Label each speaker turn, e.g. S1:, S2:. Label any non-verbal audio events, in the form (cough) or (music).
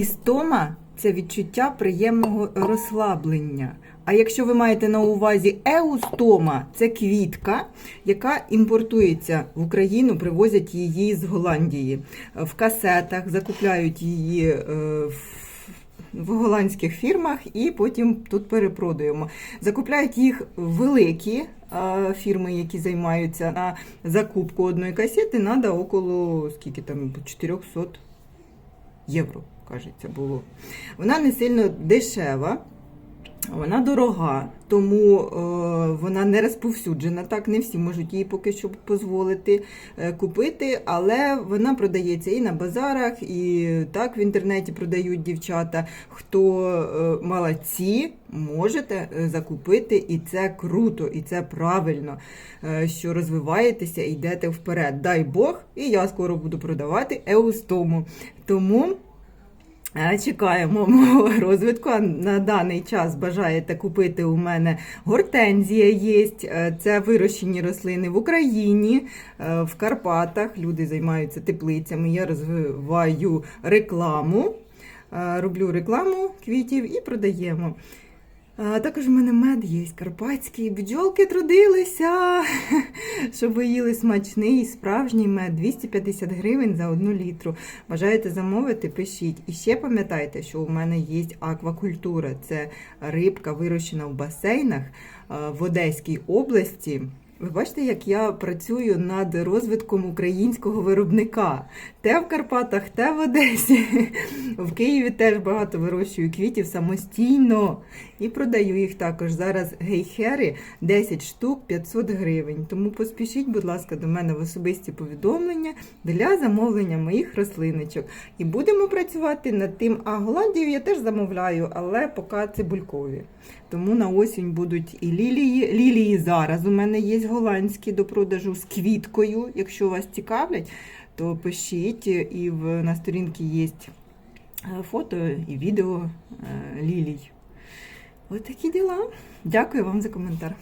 S1: Істома це відчуття приємного розслаблення. А якщо ви маєте на увазі еустома, це квітка, яка імпортується в Україну, привозять її з Голландії. В касетах закупляють її е, в- в голландських фірмах і потім тут перепродуємо. Закупляють їх великі е, фірми, які займаються на закупку одної касети, треба около скільки там 400 євро, кажеться, було. Вона не сильно дешева, вона дорога, тому е, вона не розповсюджена. Так, не всі можуть її поки що дозволити е, купити, але вона продається і на базарах, і так в інтернеті продають дівчата. Хто е, молодці, можете закупити, і це круто, і це правильно, що розвиваєтеся і йдете вперед. Дай Бог, і я скоро буду продавати еустому. Тому. Е, Чекаємо (laughs) мого розвитку. На даний час бажаєте купити у мене гортензія є. Е, Це вирощені рослини в Україні, е, в Карпатах. Люди займаються теплицями. Я розвиваю рекламу, роблю рекламу квітів і продаємо. Також в мене мед є карпатський. Бджолки трудилися, (laughs) щоб їли смачний справжній мед 250 гривень за одну літру. Бажаєте замовити, пишіть. І ще пам'ятайте, що у мене є аквакультура. Це рибка, вирощена в басейнах в Одеській області. Ви бачите, як я працюю над розвитком українського виробника. Те в Карпатах, те в Одесі. В Києві теж багато вирощую квітів самостійно і продаю їх також. Зараз гейхери 10 штук 500 гривень. Тому поспішіть, будь ласка, до мене в особисті повідомлення для замовлення моїх рослиночок. І будемо працювати над тим. А Голландію я теж замовляю, але поки цибулькові. Тому на осінь будуть і лілії. Лілії зараз у мене є голландські до продажу з квіткою. Якщо вас цікавлять, то пишіть. І в, на сторінці є е, фото і відео е, лілій. Ось такі діла. Дякую вам за коментар.